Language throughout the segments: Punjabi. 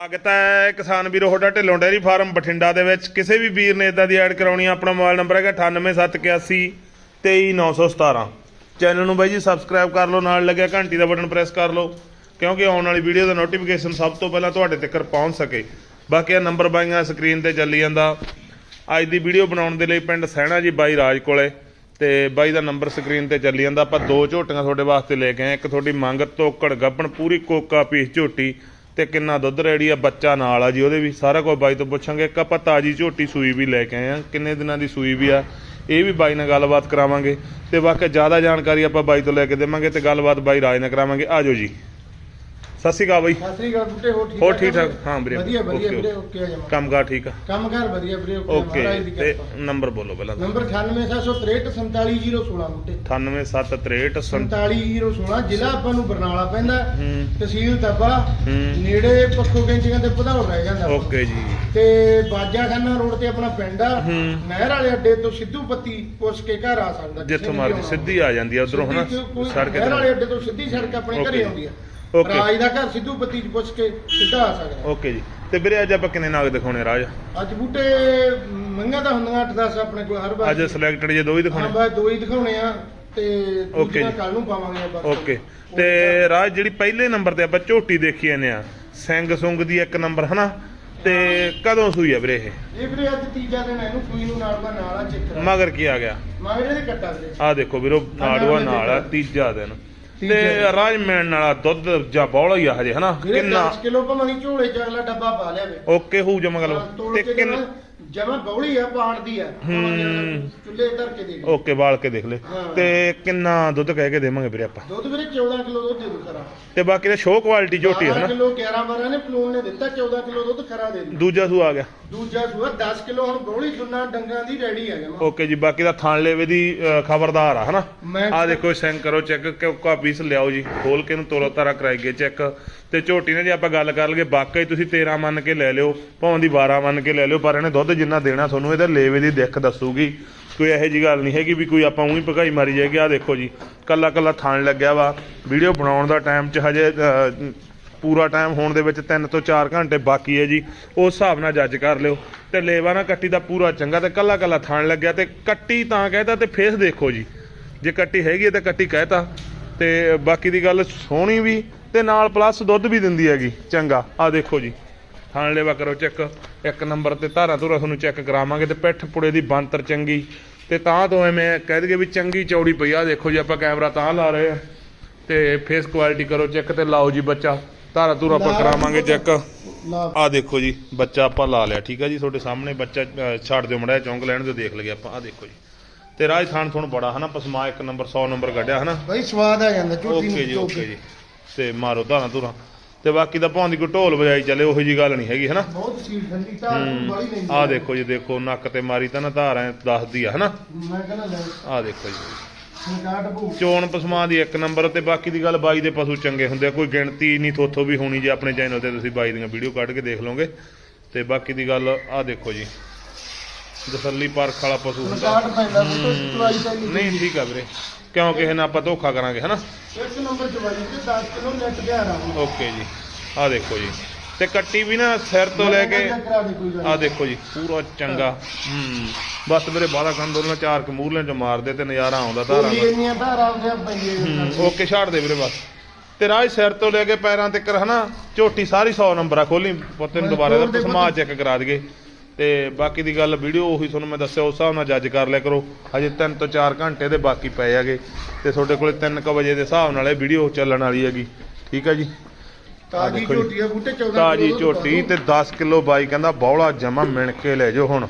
ਸਵਾਗਤ ਹੈ ਕਿਸਾਨ ਵੀਰੋ, ਤੁਹਾਡਾ ਢਿੱਲੋਂ ਡੈਰੀ ਫਾਰਮ ਬਠਿੰਡਾ ਦੇ ਵਿੱਚ। ਕਿਸੇ ਵੀ ਵੀਰ ਨੇ ਇਦਾਂ ਦੀ ਐਡ ਕਰਾਉਣੀ ਆ, ਆਪਣਾ ਮੋਬਾਈਲ ਨੰਬਰ ਹੈਗਾ 98781 23917 ਚੈਨਲ ਨੂੰ ਬਾਈ ਜੀ ਸਬਸਕ੍ਰਾਈਬ ਕਰ ਲਓ, ਨਾਲ ਲੱਗਿਆ ਘੰਟੀ ਦਾ ਬਟਨ ਪ੍ਰੈਸ ਕਰ ਲਓ, ਕਿਉਂਕਿ ਆਉਣ ਵਾਲੀ ਵੀਡੀਓ ਦਾ ਨੋਟੀਫਿਕੇਸ਼ਨ ਸਭ ਤੋਂ ਪਹਿਲਾਂ ਤੁਹਾਡੇ ਤੱਕ ਪਹੁੰਚ ਸਕੇ। ਬਾਕੀ ਇਹ ਨੰਬਰ ਬਾਈਆਂ ਸਕਰੀਨ ਤੇ ਚੱਲੀ ਜਾਂਦਾ। ਅੱਜ ਦੀ ਵੀਡੀਓ ਬਣਾਉਣ ਦੇ ਲਈ ਪਿੰਡ ਸਹਿਣਾ ਜੀ ਬਾਈ ਰਾਜ ਕੋਲੇ, ਤੇ ਬਾਈ ਦਾ ਨੰਬਰ ਸਕਰੀਨ ਤੇ ਚੱਲੀ ਜਾਂਦਾ। ਆਪਾਂ ਦੋ ਝੋਟੀਆਂ ਤੁਹਾਡੇ ਵਾਸਤੇ ਲੈ ਕੇ ਆਏ ਇੱਕ ਤੁਹਾਡੀ ਮੰਗ ਤੋਕੜ ਗੱਬਣ, ਪੂਰੀ ਕੋਕਾ ਪੀਸ ਝੋਟੀ ਤੇ ਕਿੰਨਾ ਦੁੱਧ ਰੈਡੀ ਆ, ਬੱਚਾ ਨਾਲ ਆ ਜੀ, ਉਹਦੇ ਵੀ ਸਾਰਾ ਕੁਝ ਬਾਈ ਤੋਂ ਪੁੱਛਾਂਗੇ। ਇੱਕ ਆਪਾਂ ਤਾਜੀ ਝੋਟੀ ਸੂਈ ਵੀ ਲੈ ਕੇ ਆਏ ਆ, ਕਿੰਨੇ ਦਿਨਾਂ ਦੀ ਸੂਈ ਵੀ ਆ, ਇਹ ਵੀ ਬਾਈ ਨਾਲ ਗੱਲਬਾਤ ਕਰਾਵਾਂਗੇ। ਤੇ ਬਾਕੀ ਜ਼ਿਆਦਾ ਜਾਣਕਾਰੀ ਆਪਾਂ ਬਾਈ ਤੋਂ ਲੈ ਕੇ ਦੇਵਾਂਗੇ ਤੇ ਗੱਲਬਾਤ ਬਾਈ ਰਾਜ ਨਾਲ ਕਰਾਵਾਂਗੇ। ਆਜੋ ਜੀ। ਸਤਿ ਸ਼੍ਰੀ ਅਕਾਲ ਬਾਈ। ਸਤਿ ਸ੍ਰੀ ਅਕਾਲ ਬੁੱਟੇ ਹੋ ਠੀਕ ਹੋਰ ਠਾਕ ਠੀਕ? ਹਾਂ ਵੀਰੇ, ਵਧੀਆ ਵਧੀਆ ਵੀਰੇ ਓਕੇ ਆ ਜਮਾ ਕੰਮਕਾਰ ਠੀਕ ਆ? ਕੰਮ ਕਰ ਵਧੀਆ ਵੀਰੇ ਓਕੇ ਤੇ ਨੰਬਰ ਬੋਲੋ ਪਹਿਲਾਂ ਨੰਬਰ 9873474016 ਬੁੱਟੇ 98763 47016 ਜ਼ਿਲ੍ਹਾ ਆਪਾਂ ਨੂੰ ਬਰਨਾਲਾ ਪੈਂਦਾ ਤਹਿਸੀਲ ਤੱਬਾ ਨੇੜੇ ਪੱਖੋ ਕੈਂਚੀਆਂ ਤੇ ਪਧੌੜ ਰਹਿ ਜਾਂਦਾ। ਓਕੇ ਜੀ। ਤੇ ਬਾਜਾਖਾਨਾ ਰੋਡ ਤੇ ਆਪਣਾ ਪਿੰਡ ਆ। ਨਹਿਰ ਵਾਲੇ ਅੱਡੇ ਤੋਂ ਸਿੱਧੂ ਪੱਤੀ ਪੁੱਛ ਕੇ ਘਰ ਆ ਸਕਦਾ ਜਿੱਥੋਂ ਮਰਜ਼ੀ। ਸਿੱਧੀ ਆ ਜਾਂਦੀ ਆ ਉਧਰੋਂ ਹਨਾ? ਸੜਕ ਨਹਿਰ ਵਾਲੇ ਅੱਡੇ ਤੋਂ ਸਿੱਧੀ ਸੜਕ ਆਪਣੇ ਘਰੇ। ਆਉਂਦੀ ਆ। ਓਕੇ। ਰਾਜ ਦਾ ਘਰ ਸਿੱਧੂ ਪੱਤੀ ਚ ਪੁੱਛ ਕੇ ਸਿੱਧਾ ਆ ਸਕਦਾ ਓਕੇ ਜੀ। ਤੇ ਵੀਰੇ ਅੱਜ ਆਪਾਂ ਕਿੰਨੇ ਨਾਗ ਦਿਖਾਉਣੇ ਰਾਜ? ਅੱਜ ਬੂਟੇ ਮੰਗਾ ਤਾਂ ਹੁੰਦੀਆਂ 8-10 ਆਪਣੇ ਕੋਲ ਹਰ ਵਾਰ ਅੱਜ ਸਿਲੈਕਟਡ ਜੇ ਦੋ ਹੀ ਹਾਂ ਦਿਖਾਉਣੇ ਬਸ ਦੋ ਹੀ ਦਿਖਾਉਣੇ ਆ ਤੇ ਓਕੇ। ਕੱਲ ਨੂੰ ਪਾਵਾਂਗੇ ਆਪਾਂ। ਓਕੇ ਤੇ ਰਾਜ ਜਿਹੜੀ ਪਹਿਲੇ ਨੰਬਰ ਤੇ ਆਪਾਂ ਝੋਟੀ ਦੇਖੀ ਜਾਂਦੇ ਆ ਸਿੰਘ ਸੁੰਗ ਦੀ ਇੱਕ ਨੰਬਰ ਹਨਾ? ਤੇ ਕਦੋਂ ਸੂਈ ਆ ਵੀਰੇ ਇਹ? ਇਹ ਵੀਰੇ ਅੱਜ ਤੀਜਾ ਦਿਨ ਇਹਨੂੰ ਸੂਈ ਨੂੰ ਨਾਲ ਦਾ ਨਾਲ ਆ ਚੈੱਕ ਕਰਾ ਮਗਰ ਕੀ ਆ ਗਿਆ? ਮਗਰ ਇਹਦੇ ਕੱਟਾ ਵੀਰੇ ਆ ਦੇਖੋ ਵੀਰੋ ਨਾੜੂਆ ਨਾਲ ਆ ਤੀਜਾ ਦਿਨ। ਤੇ ਰਾਜ ਵਾਲਾ ਦੁੱਧ ਜਾਂ ਬੌਲਾ ਹੀ ਆ ਹਜੇ ਹਨਾ? ਕਿੰਨਾ? 10 ਕਿਲੋ ਭਾਵੇਂ ਝੋਲੇ ਚ ਅਗਲਾ ਡੱਬਾ ਪਾ ਲਿਆ ਵੇ। ਓਕੇ ਹੋਊ ਜਮਾ ਗੱਲ ਤੇ ਕਿੰਨਾ ਜਮਾ ਬੌਲੀ ਆ ਪਾੜਦੀ ਆ। ਚੁੱਲ੍ਹੇ ਧਰ ਕੇ ਦੇ ਓਕੇ ਵਾਲ ਕੇ ਦੇਖ ਲੈ। ਤੇ ਕਿੰਨਾ ਦੁੱਧ ਕਹਿ ਕੇ ਦੇਵਾਂਗੇ ਵੀਰੇ ਆਪਾਂ? ਦੁੱਧ ਵੀਰੇ 14 ਕਿਲੋ ਦੁੱਧ ਦੇ ਦੂ ਖਰਾ। ਤੇ ਬਾਕੀ ਦਾ ਸ਼ੋਅ ਕੁਆਲਿਟੀ ਝੋਟੀ ਹੈ 12 ਨਾ ਕਿਲੋ 11 12 ਨੇ ਪਲੂਨ ਨੇ ਦਿੱਤਾ 14 ਕਿਲੋ ਦੁੱਧ ਖਰਾ ਦੇ ਦੂ ਦੂਜਾ ਸੂ ਆ ਗਿਆ। ਦੂਜਾ ਸੂਆ 10 ਕਿਲੋ ਹੁਣ ਬੌਲੀ ਦੁੰਨਾ ਡੰਗਾਂ ਦੀ ਰੈਡੀ ਆ ਜਮਾ। ਓਕੇ ਜੀ ਬਾਕੀ ਦਾ ਥਾਣ ਲੇਵੇ ਦੀ ਖਬਰਦਾਰ ਆ ਹਨਾ? ਆ ਦੇਖੋ ਸੈਂਕ ਕਰੋ ਚੈੱਕ ਕਾ ਪੀਸ ਲਿਆਓ ਜੀ। ਖੋਲ ਕੇ ਨੂੰ ਤੋਰਾ ਤਾਰਾ ਕਰਾਈਏ ਚੈੱਕ। ਤੇ ਝੋਟੀ ਨੇ ਜੇ ਆਪਾਂ ਗੱਲ ਕਰ ਲਈਏ, ਵਾਕਈ ਤੁਸੀਂ 13 ਮੰਨ ਕੇ ਲੈ ਲਿਓ, ਭਾਵੇਂ ਦੀ 12 ਮੰਨ ਕੇ ਲੈ ਲਿਓ, ਪਰ ਇਹਨੇ ਦੁੱਧ ਜਿੰਨਾ ਦੇਣਾ ਤੁਹਾਨੂੰ, ਇਹਦਾ ਲੇਵੇ ਦੀ ਦਿੱਖ ਦੱਸੂਗੀ। ਕੋਈ ਇਹੋ ਜੀ ਗੱਲ ਨਹੀਂ ਹੈਗੀ ਵੀ ਕੋਈ ਆਪਾਂ ਉਹੀ ਭਗਾਈ ਮਾਰੀ ਜਾਏਗੀ ਆ ਦੇਖੋ ਜੀ, ਕੱਲਾ ਕੱਲਾ ਥਾਣ ਲੱਗਿਆ ਵਾ। ਵੀਡੀਓ ਬਣਾਉਣ ਦਾ ਟਾਈਮ ਚ ਹਜੇ ਪੂਰਾ ਟਾਈਮ ਹੋਣ ਦੇ ਵਿੱਚ 3 ਤੋਂ 4 ਘੰਟੇ ਬਾਕੀ ਹੈ ਜੀ ਉਸ ਹਿਸਾਬ ਨਾਲ ਜੱਜ ਕਰ ਲਿਓ। ਤੇ ਲੇਵਾ ਨਾ ਕੱਟੀ ਦਾ ਪੂਰਾ ਚੰਗਾ ਤੇ ਕੱਲਾ ਕੱਲਾ ਥਾਣ ਲੱਗਿਆ ਤੇ ਕੱਟੀ ਤਾਂ ਕਹਿਤਾ ਤੇ ਫੇਸ ਦੇਖੋ ਜੀ। ਜੇ ਕੱਟੀ ਹੈਗੀ ਹੈ ਤਾਂ ਕੱਟੀ ਕਹਿਤਾ। ਤੇ ਬਾਕੀ ਦੀ ਗੱਲ ਸੋਹਣੀ ਵੀ ਤੇ ਨਾਲ ਪਲੱਸ ਦੁੱਧ ਵੀ ਦਿੰਦੀ ਹੈਗੀ ਚੰਗਾ। ਆ ਦੇਖੋ ਜੀ। ਥਾਣ ਲੇਵਾ ਕਰੋ ਚੈੱਕ ਇੱਕ ਨੰਬਰ ਤੇ ਧਾਰਾ ਧੁਰਾ ਤੁਹਾਨੂੰ ਚੈੱਕ ਕਰਾਵਾਂਗੇ ਤੇ ਪਿੱਠ ਪੁੜੇ ਦੀ ਬੰਤਰ ਚੰਗੀ। ਤੇ ਤਾਂ ਤੋਂ ਐਵੇਂ ਕਹਿ ਦਈਏ ਵੀ ਚੰਗੀ ਚੌੜੀ ਪਈ ਆ। ਦੇਖੋ ਜੀ ਆਪਾਂ ਕੈਮਰਾ ਤਾਂ ਲਾ ਰਹੇ ਆ। ਤੇ ਫੇਸ ਕੁਆਲਿਟੀ ਕਰੋ ਚੈੱਕ ਤੇ ਲਾਓ ਜੀ ਬੱਚਾ। ਧਾਰਾ ਧੁਰਾ ਆਪਾਂ ਕਰਾਵਾਂਗੇ ਚੈੱਕ ਆ ਦੇਖੋ ਜੀ ਬੱਚਾ ਆਪਾਂ ਲਾ ਲਿਆ। ਠੀਕ ਹੈ ਜੀ ਤੁਹਾਡੇ ਸਾਹਮਣੇ ਬੱਚਾ ਛੱਡ ਦਿਓ ਮੜਾ ਚੌਂਕ ਲੈਣ ਦਿਓ ਦੇਖ ਲਈਏ ਆਪਾਂ। ਆ ਦੇਖੋ ਜੀ। ਤੇ ਰਾਜਸਥਾਨ ਤੁਹਾਨੂੰ ਬੜਾ ਹਨਾ? ਪਸਮਾ ਇੱਕ ਨੰਬਰ 100 ਨੰਬਰ ਕੱਢਿਆ ਹਨਾ? ਬਈ ਸਵਾਦ ਆ ਜਾਂਦਾ ਝੋਟੀ ਓਕੇ ਜੀ ਓਕੇ। ਜੀ। ਤੇ ਮਾਰੋ ਧਾਰਾਂ ਧੁਰਾਂ। ਤੇ ਬਾਕੀ ਤਾਂ ਭਾਂ ਦੀ ਕੋਈ ਢੋਲ ਵਜਾਈ ਚੱਲੇ ਉਹੋ ਜੀ ਗੱਲ ਨਹੀਂ ਹੈਗੀ ਹਨਾ? ਬਹੁਤ ਸੀਲ ਠੰਡੀ ਧਾਰ ਬਾਲੀ ਨਹੀਂ ਆ ਦੇਖੋ ਜੀ ਦੇਖੋ ਨੱਕ ਤੇ ਮਾਰੀ ਤਾਂ ਨਾ ਧਾਰ ਐ ਦੱਸਦੀ ਆ ਹਨਾ? ਮੈਂ ਕਹਿੰਦਾ ਲੈ। ਆ ਦੇਖੋ ਜੀ। ਚੋਣ ਪਸਮਾ ਦੀ ਇੱਕ ਨੰਬਰ ਤੇ ਬਾਕੀ ਦੀ ਗੱਲ ਬਾਈ ਦੇ ਪਸ਼ੂ ਚੰਗੇ ਹੁੰਦੇ ਆ ਕੋਈ ਗਿਣਤੀ ਨਹੀਂ ਥੋਥੋ ਵੀ ਹੋਣੀ ਜੇ ਆਪਣੇ ਚੈਨਲ ਤੇ ਤੁਸੀਂ ਬਾਈ ਦੀਆਂ ਵੀਡੀਓ ਕੱਢ ਕੇ ਦੇਖ ਲਓਗੇ। ਤੇ ਬਾਕੀ ਦੀ ਗੱਲ ਆ ਦੇਖੋ ਜੀ। ਦਸੱਲੀ ਪਰਖ ਵਾਲਾ ਪਸ਼ੂ ਹੁੰਦਾ। ਪੈਂਦਾ ਚਵਾਈ ਨਹੀਂ ਠੀਕ ਆ ਵੀਰੇ। ਕਿਉਂ ਕਿਸੇ ਨਾਲ ਆਪਾਂ ਧੋਖਾ ਕਰਾਂਗੇ ਹਨਾ? ਇੱਕ ਨੰਬਰ ਚਵਾਈ ਤੇ 10 ਕਿਲੋ ਨੈਟ ਗਿਆ ਰਾਂ ਓਕੇ ਜੀ। ਆ ਦੇਖੋ ਜੀ। ਤੇ ਕੱਟੀ ਵੀ ਨਾ ਸਿਰ ਤੋਂ ਲੈ ਕੇ ਦੇ ਆ ਦੇਖੋ ਜੀ ਪੂਰਾ ਚੰਗਾ। ਹੂੰ। ਬਸ ਮੇਰੇ ਬਾਲਾ ਕੰਨ ਦੋਨਾਂ ਚਾਰ ਕ ਮੂਰਲੇ ਚ ਮਾਰਦੇ ਤੇ ਨਜ਼ਾਰਾ ਆਉਂਦਾ ਧਾਰਾਂ ਦਾ। ਇੰਨੀਆਂ ਧਾਰਾਂ ਉਹਦੇ ਪਈਏ ਓਕੇ ਛੱਡ ਦੇ ਵੀਰੇ ਬਸ। ਤੇ ਰਾਜ ਸਿਰ ਤੋਂ ਲੈ ਕੇ ਪੈਰਾਂ ਤੱਕ ਹਨਾ? ਝੋਟੀ ਸਾਰੀ 100 ਨੰਬਰ ਖੋਲੀ ਪੁੱਤ ਨੂੰ ਦੁਬਾਰਾ ਦਾ ਪਸਮਾ ਚੈੱਕ ਕਰਾ ਦਈਏ। ਤੇ ਬਾਕੀ ਦੀ ਗੱਲ ਵੀਡੀਓ ਉਹੀ ਤੁਹਾਨੂੰ ਮੈਂ ਦੱਸਿਆ ਉਸ ਹਿਸਾਬ ਨਾਲ ਜੱਜ ਕਰ ਲਿਆ ਕਰੋ। ਹਜੇ 3 ਤੋਂ 4 ਘੰਟੇ ਦੇ ਬਾਕੀ ਪਏ ਹੈਗੇ। ਤੇ ਤੁਹਾਡੇ ਕੋਲੇ 3:00 ਵਜੇ ਦੇ ਹਿਸਾਬ ਨਾਲ ਇਹ ਵੀਡੀਓ ਚੱਲਣ ਵਾਲੀ ਹੈਗੀ। ਠੀਕ ਹੈ ਜੀ? ਤਾਜੀ। ਝੋਟੀ ਆ ਬੂਟੇ 14 ਤਾਜੀ ਝੋਟੀ ਤੇ 10 ਕਿਲੋ ਬਾਈ ਕਹਿੰਦਾ ਬੌਲਾ ਜਮਾ ਮਿਣ ਕੇ ਲੈ ਜਾਓ ਹੁਣ।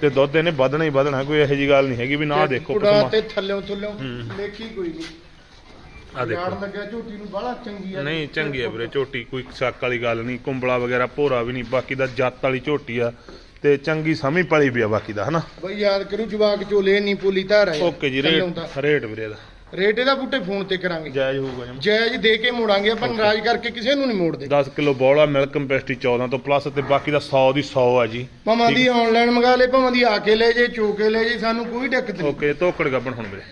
ਤੇ ਦੁੱਧ ਇਹਨੇ ਵਧਣਾ ਹੀ ਵਧਣਾ ਕੋਈ ਇਹੋ ਜੀ ਗੱਲ ਨਹੀਂ ਹੈਗੀ ਵੀ ਨਾ ਦੇਖੋ ਕੁੜਾ ਤੇ ਥੱਲਿਓਂ ਥੱਲਿਓਂ। ਲੇਖੀ ਕੋਈ ਨਹੀਂ। ਆ ਦੇਖੋ। ਯਾਰ ਲੱਗਿਆ ਝੋਟੀ ਨੂੰ ਬਾਹਲਾ ਚੰਗੀ ਆ। ਨਹੀਂ ਚੰਗੀ ਆ ਵੀਰੇ ਝੋਟੀ ਕੋਈ ਸ਼ੱਕ ਵਾਲੀ ਗੱਲ ਨਹੀਂ ਕੁੰਬਲਾ ਵਗੈਰਾ ਭੋਰਾ ਵੀ ਨਹੀਂ ਬਾਕੀ ਦਾ ਜੱਤ ਵਾਲੀ ਝੋਟੀ ਆ। ਤੇ ਚੰਗੀ ਸਮੀ ਪਲੀ ਵੀ ਆ ਬਾਕੀ ਦਾ ਹਨਾ? ਬਈ ਯਾਦ ਕਰੂ ਜਵਾਕ ਚੋਲੇ ਨਹੀਂ ਪੋਲੀ ਧਾਰ ਆ। ਓਕੇ ਜੀ ਰੇਟ ਵੀਰੇ ਦਾ। ਰੇਟ ਇਹਦਾ ਬੂਟੇ ਫੋਨ ਤੇ ਕਰਾਂਗੇ। ਜਾਇਜ਼ ਹੋਊਗਾ ਜਮ ਜਾਇਜ਼ ਦੇ ਕੇ ਮੋੜਾਂਗੇ ਆਪਾਂ ਨਾਰਾਜ਼ ਕਰਕੇ ਕਿਸੇ ਨੂੰ ਨਹੀਂ ਮੋੜਦੇ। 10 ਕਿਲੋ ਬੌਲਾ ਮਿਲਕ ਕੰਪੈਸਟੀ 14 ਤੋਂ ਪਲੱਸ ਤੇ ਬਾਕੀ ਦਾ 100 ਦੀ 100 ਆ ਜੀ। ਭਾਵਾਂ ਦੀ ਆਨਲਾਈਨ ਮੰਗਾ ਲੈ ਭਾਵਾਂ ਦੀ ਆ ਕੇ ਲੈ ਜੇ ਚੋ ਕੇ ਲੈ ਜੇ ਸਾਨੂੰ ਕੋਈ ਦਿੱਕਤ ਨਹੀਂ। ਓਕੇ ਧੋਕੜ ਗੱਬਣ ਹੁਣ ਵੀਰੇ।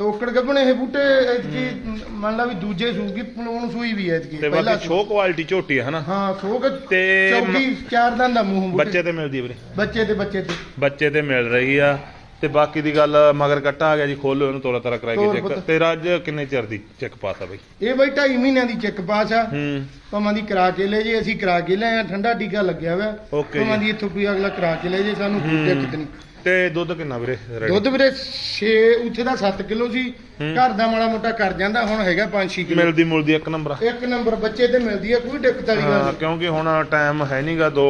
ਤੋਕੜ ਗੱਭਣੇ ਇਹ ਬੂਟੇ ਐਤਕੀ ਮੰਨ ਲਾ ਵੀ ਦੂਜੇ ਸੂਗੀ ਪਲੂਣ ਸੂਈ ਵੀ ਐਤਕੀ ਤੇ ਪਹਿਲਾ ਬਾਕੀ ਸ਼ੋ ਕੁਆਲਿਟੀ ਝੋਟੀ ਆ ਹਨਾ? ਹਾਂ ਸੋਗ ਤੇ ਚੌਕੀ ਚਾਰ ਦੰਦ ਦਾ ਮੂੰਹ ਬੂਟੇ। ਬੱਚੇ ਤੇ ਮਿਲਦੀ ਆ ਵੀਰੇ? ਬੱਚੇ ਤੇ ਬੱਚੇ ਤੇ। ਬੱਚੇ ਤੇ ਮਿਲ ਰਹੀ ਆ। ਤੇ ਬਾਕੀ ਦੀ ਗੱਲ ਮਗਰ ਕੱਟਾ ਆ ਗਿਆ ਜੀ ਖੋਲੋ ਇਹਨੂੰ ਤੋਰਾ ਤਾਰਾ ਕਰਾਈ ਤੋਰ ਚੈੱਕ ਪੁੱਤ। ਤੇਰਾ ਅੱਜ ਕਿੰਨੇ ਚਿਰ ਦੀ ਚੈੱਕ ਪਾਸ ਆ ਬਈ? ਇਹ ਬਈ ਢਾਈ ਮਹੀਨਿਆਂ ਦੀ ਚੈੱਕ ਪਾਸ ਆ। ਹੂੰ। ਭਾਵੇਂ ਦੀ ਕਰਾ ਕੇ ਲੈ ਜੇ ਅਸੀਂ ਕਰਾ ਕੇ ਲੈ ਆ ਠੰਡਾ ਟੀਕਾ ਲੱਗਿਆ ਹੋਇਆ। Okay ਭਾਵੇਂ। ਦੀ ਇੱਥੋਂ ਕੋਈ ਅਗਲਾ ਕਰਾ ਕੇ ਲੈ ਜੇ ਸਾਨੂੰ ਕੋਈ ਹੂੰ। ਦਿੱਕਤ ਨਹੀਂ। ਤੇ ਦੁੱਧ ਕਿੰਨਾ ਵੀਰੇ? ਦੁੱਧ ਵੀਰੇ 6 ਉੱਥੇ ਦਾ 7 ਕਿਲੋ ਸੀ। ਘਰ ਦਾ ਮਾੜਾ ਮੋਟਾ ਕਰ ਜਾਂਦਾ ਹੁਣ ਹੈਗਾ 5-6 ਕਿਲੋ। ਮਿਲਦੀ ਮੁਲਦੀ ਇੱਕ ਨੰਬਰ ਆ। ਇੱਕ ਨੰਬਰ ਬੱਚੇ ਤੇ ਮਿਲਦੀ ਹੈ ਕੋਈ ਦਿੱਕਤ ਵਾਲੀ ਗੱਲ ਨਹੀਂ। ਕਿਉਂਕਿ ਹੁਣ ਟਾਈਮ ਹੈ ਨਹੀਂਗਾ 2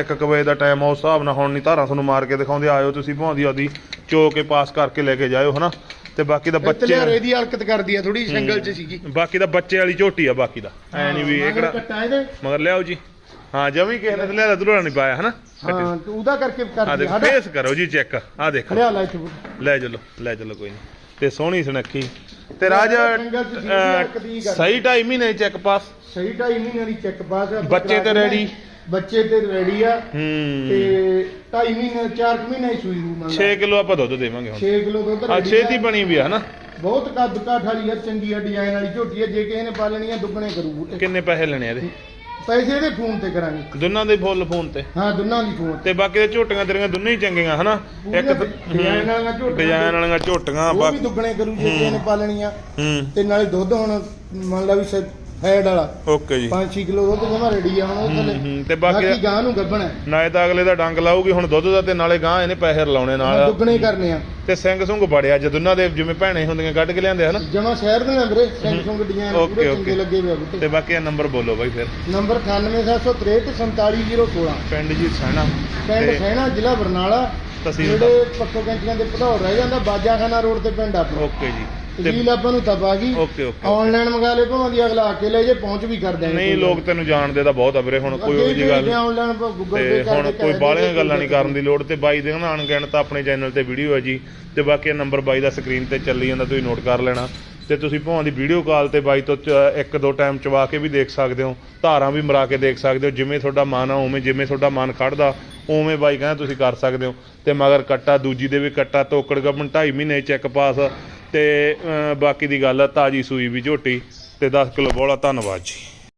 ਇੱਕ ਕੁ ਵਜੇ ਦਾ ਟਾਈਮ ਆ ਉਸ ਹਿਸਾਬ ਨਾਲ ਹੁਣ ਨਹੀਂ ਧਾਰਾਂ ਤੁਹਾਨੂੰ ਮਾਰ ਕੇ ਦਿਖਾਉਂਦੇ ਆਇਓ ਤੁਸੀਂ ਭਾਉਂਦੀ ਆਦੀ ਚੋ ਕੇ ਪਾਸ ਕਰਕੇ ਲੈ ਕੇ ਜਾਇਓ ਹਨਾ? ਤੇ ਬਾਕੀ ਦਾ ਬੱਚੇ ਲਿਆਰੇ ਬੱਚੇ ਦੀ ਹਰਕਤ ਕਰਦੀ ਆ ਥੋੜੀ ਸੰਗਲ ਚ ਸੀਗੀ। ਬਾਕੀ ਦਾ ਬੱਚੇ ਵਾਲੀ ਝੋਟੀ ਆ ਬਾਕੀ ਦਾ। ਐ ਨਹੀਂ ਵੀ ਇਹ ਕਿਹੜਾ ਇਹਦੇ। ਮਗਰ ਲਿਆਓ ਜੀ। ਹਾਂ ਜਮੀ ਕਿਸੇ ਨੇ ਲਿਆਦਾ ਦੁਲਾਣਾ ਨਹੀਂ ਪਾਇਆ ਹਨਾ? ਹਾਂ ਤੇ ਉਹਦਾ ਕਰਕੇ ਆ ਕਰਦੀ ਦੇਖ ਆ ਫੇਸ ਕਰੋ ਜੀ ਚੈੱਕ ਆ ਦੇਖੋ। ਖੜਿਆ ਲੈ ਇੱਥੇ ਲੈ ਚਲੋ ਲੈ ਚਲੋ ਕੋਈ ਨਹੀਂ। ਤੇ ਸੋਹਣੀ ਸੁਨੱਖੀ। ਤੇ ਰਾਜ ਸੀਗੀ ਹਰਕਤ ਹੀ ਅਹ, ਕਰਦੀ। ਸਹੀ 2.5 ਮਹੀਨੇ ਚੈੱਕ ਪਾਸ ਸਹੀ ਢਾਈ ਮਹੀਨਿਆਂ ਦੀ ਚੈੱਕ ਪਾਸ ਆ ਬੱਚੇ ਤੇ ready? ਬੱਚੇ ਤੇ ਰੈਡੀ ਆ। ਹੂੰ। ਤੇ ਢਾਈ ਮਹੀਨੇ 4 ਮਹੀਨੇ ਹੀ ਸੂਈ ਰੂ ਮੰਨ 6 ਕਿਲੋ ਆਪਾਂ ਦੁੱਧ ਦੇਵਾਂਗੇ ਹੁਣ। 6 ਕਿਲੋ ਦੁੱਧ ਆ ready ਛੇਤੀ ਬਣੀ ਵੀ ਆ ਹਨਾ? ਬਹੁਤ ਕੱਦ ਕਾਠ ਵਾਲੀ ਆ ਚੰਗੀ ਆ ਡਿਜ਼ਾਈਨ ਵਾਲੀ ਝੋਟੀ ਆ। ਜੇ ਕਿਸੇ ਨੇ ਪਾਲਣੀ ਆ ਦੁੱਗਣੇ ਕਰੂ ਬੂਟੇ। ਕਿੰਨੇ ਪੈਸੇ ਲੈਣੇ ਆ ਇਹਦੇ? ਪੈਸੇ ਇਹਦੇ ਫੋਨ ਤੇ ਕਰਾਂਗੇ। ਦੋਨਾਂ ਦੇ ਫੁੱਲ ਫੋਨ ਤੇ। ਹਾਂ ਦੋਨਾਂ ਦੀ ਫੋਨ ਤੇ। ਬਾਕੀ ਦੇ ਝੋਟੀਆਂ ਤੇਰੀਆਂ ਦੋਨੇ ਹੀ ਚੰਗੀਆਂ ਹਨਾ? ਇੱਕ ਡਿਜ਼ਾਈਨ ਵਾਲੀਆਂ ਝੋਟੀਆਂ ਡਿਜ਼ਾਈਨ ਵਾਲੀਆਂ ਝੋਟੀਆਂ ਉਹ ਵੀ ਬਾਕੀ ਦੁੱਗਣੇ ਕਰੂ ਜੇ ਕਿਸੇ ਨੇ ਪਾਲਣੀ ਆ ਹੂੰ। ਤੇ ਨਾਲੇ ਦੁੱਧ ਹੁਣ ਮੰਨ ਲਾ ਵੀ ਫੈਡ ਵਾਲਾ। ਓਕੇ ਜੀ। 5-6 ਕਿਲੋ ਦੁੱਧ ਜਮਾ ਰੈਡੀ ਆ ਹੁਣ ਉਹ ਥੱਲੇ। ਹੂੰ, ਤੇ ਬਾਕੀ ਬਾਕੀ ਗਾਂ ਨੂੰ ਗੱਭਣਾ ਨਾਲੇ ਤਾਂ ਅਗਲੇ ਦਾ ਡੰਗ ਲਾਊਗੀ ਹੁਣ ਦੁੱਧ ਦਾ ਤੇ ਨਾਲੇ ਗਾਂ ਇਹਨੇ ਪੈਸੇ ਰਲਾਉਣੇ ਨਾਲ। ਦੁੱਗਣੇ ਹੀ ਕਰਨੇ ਆ। ਤੇ ਸਿੰਘ ਸੁੰਗ ਬੜਿਆ ਜੇ ਦੋਨਾਂ ਦੇ ਜਿਵੇਂ ਭੈਣੇ ਹੁੰਦੀਆਂ ਕੱਢ ਕੇ ਲਿਆਂਦੇ ਹਨਾ ਜਮਾ ਸ਼ਹਿਰ ਦੇ ਨੇ ਵੀਰੇ ਸੈਮਸੰਗ ਡਿਜ਼ਾਈਨ ਓਕੇ, ਪੂਰੇ ਓਕੇ। ਚੰਗੇ ਲੱਗੇ ਹੋਏ ਆ ਬੂਟੇ। ਤੇ ਬਾਕੀ ਇਹ ਨੰਬਰ ਬੋਲੋ ਬਾਈ ਫਿਰ। ਨੰਬਰ 98763 47016 ਪਿੰਡ ਜੀ ਸਹਿਣਾ ਪਿੰਡ ਤੇ ਸੈਣਾ ਜ਼ਿਲ੍ਹਾ ਬਰਨਾਲਾ। ਤਹਿਸੀਲ ਜਿਹੜੇ ਪੱਕੋ ਕੈਂਚੀਆਂ ਦੇ ਭਦੌੜ ਰਹਿ ਜਾਂਦਾ ਬਾਜਾਖਾਨਾ ਰੋਡ ਤੇ ਪਿੰਡ ਆਪਣਾ। ਓਕੇ ਜੀ। ਤਹਿਸੀਲ ਆਪਾਂ ਨੂੰ ਆ ਗਈ। ਓਕੇ ਓਕੇ ਆਨਲਾਈਨ ਮੰਗਾ ਲੈ ਭਾਵੇਂ ਦੀ ਅਗਲਾ ਆ ਕੇ ਲੈ ਜੇ ਪਹੁੰਚ ਵੀ ਕਰ ਦੇਣਗੇ ਨਹੀਂ ਲੋਕ ਤੈਨੂੰ ਜਾਣਦੇ ਤਾਂ ਬਹੁਤ ਆ ਵੀਰੇ ਹੁਣ ਕੋਈ ਉਹੋ ਜੀ ਗੱਲ। ਨਹੀਂ। ਆਨਲਾਈਨ ਗੂਗਲ ਤੇ ਹੁਣ ਕੋਈ ਬਾਹਲੀਆਂ ਗੱਲਾਂ ਨਹੀਂ ਕਰਨ ਦੀ ਲੋੜ ਤੇ ਬਾਈ ਦੇ ਨਾ ਅਣਗਿਣਤ ਆਪਣੇ ਚੈਨਲ ਤੇ ਵੀਡੀਓ ਹੈ ਜੀ। ਤੇ ਬਾਕੀ ਨੰਬਰ ਬਾਈ ਦਾ ਸਕਰੀਨ ਤੇ ਚੱਲੀ ਜਾਂਦਾ ਤੁਸੀਂ ਨੋਟ ਕਰ ਲੈਣਾ। ਤੇ ਤੁਸੀਂ ਭਾਵੇਂ ਦੀ ਵੀਡੀਓ ਕਾਲ ਤੇ ਬਾਈ ਤੋਂ ਇੱਕ ਦੋ ਟਾਈਮ ਚਵਾ ਕੇ ਵੀ ਦੇਖ ਸਕਦੇ ਹੋ। ਧਾਰਾਂ ਵੀ ਮਰਾ ਕੇ ਦੇਖ ਸਕਦੇ ਹੋ ਜਿਵੇਂ ਤੁਹਾਡਾ ਮਨ ਆ ਉਵੇਂ ਜਿਵੇਂ ਤੁਹਾਡਾ ਮਨ ਖੜਦਾ ਉਵੇਂ ਬਾਈ ਕਹਿੰਦਾ ਤੁਸੀਂ ਕਰ ਸਕਦੇ ਹੋ। ਤੇ ਮਗਰ ਕੱਟਾ ਦੂਜੀ ਦੇ ਵੀ ਕੱਟਾ ਤੋਕੜ ਗੱਬਨ 2.5 ਮਹੀਨੇ ਚੈੱਕ ਪਾਸ ਤੇ ਬਾਕੀ ਦੀ ਗੱਲ ਆ, ਤਾਜੀ ਸੂਈ ਵੀ ਝੋਟੀ ਤੇ 10 ਕਿਲੋ ਬੋਲਾ ਧੰਨਵਾਦ ਜੀ।